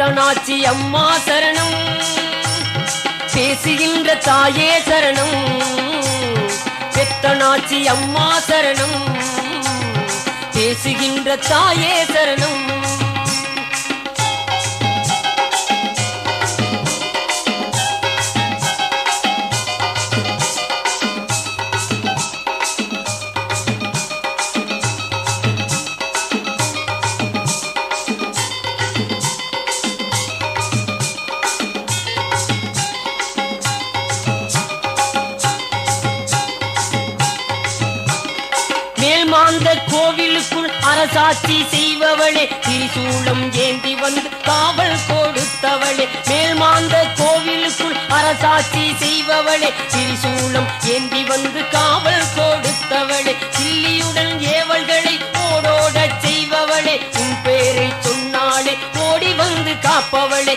பெத்தனாச்சி அம்மா சரணம். பேசுகின்ற தாயே சரணம். பெத்தனாச்சி அம்மா சரணம். பேசுகின்ற தாயே சரணம். கோவிலுக்குள் அரசாட்சி செய்பவளே திரிசூலம் ஏந்தி வந்து காவல் கொடுத்தவளே. மேல்மாந்த கோவிலுக்குள் அரசாட்சி செய்பவளே திரிசூலம் ஏந்தி வந்து காவல் கொடுத்தவளே. சில்லியுடன் ஏவல்களை ஓடோடச் செய்பவளே உன் பேரை சொன்னாலே ஓடி வந்து காப்பவளே.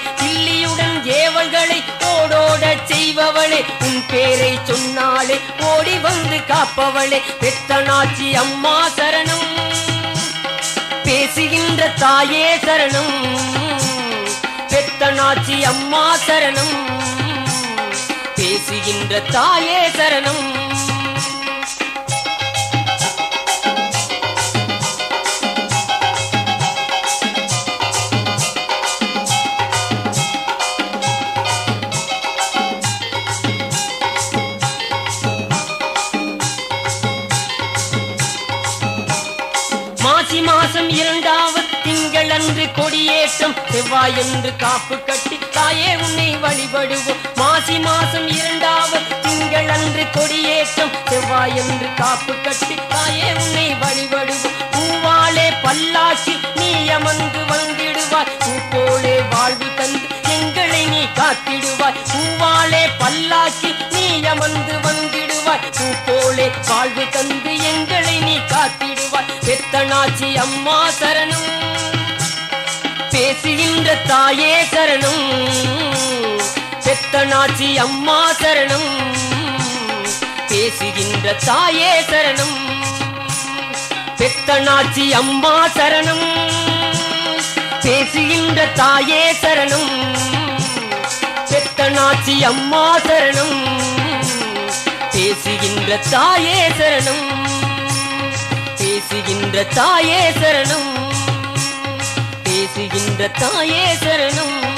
செய்பவளே உன் பேரை சொன்னாலே ஓடி வந்து காப்பவளே. பெத்தனாச்சி அம்மா சரணம் பேசுகின்ற தாயே சரணம். பெத்தனாச்சி அம்மா சரணம் பேசுகின்ற தாயே சரணம். மாசி மாசம் இரண்டாவது திங்கள் அன்று கொடியேற்றம் செவ்வாய் என்று காப்பு கட்டி தாயே உன்னை வழிபடுவோம். மாசி மாசம் இரண்டாவது திங்கள் அன்று கொடியேற்றம் செவ்வாய் என்று காப்பு கட்டி தாயே உன்னை வழிபடுவோம். பூவாலே பல்லாக்கி நீ அமர்ந்து வந்திடுவாய். பூப்போலே வாழ்வு தந்து எங்களை நீ காத்திடுவாய். பூவாலே பல்லாக்கி நீ அமர்ந்து வந்திடுவாய். பூப்போலே வாழ்வு தந்து பெத்தனாச்சி அம்மா சரணம். பேசுகின்ற தாயே சரணம். பெத்தனாச்சி அம்மா சரணம். பேசுகின்ற தாயே சரணம். பெத்தனாச்சி அம்மா சரணம். பேசுகின்ற தாயே சரணம். பெத்தனாச்சி அம்மா சரணம். பேசுகின்ற தாயே சரணம். பேசுகின்ற தாயே சரணம். பேசுகின்ற தாயே சரணம்.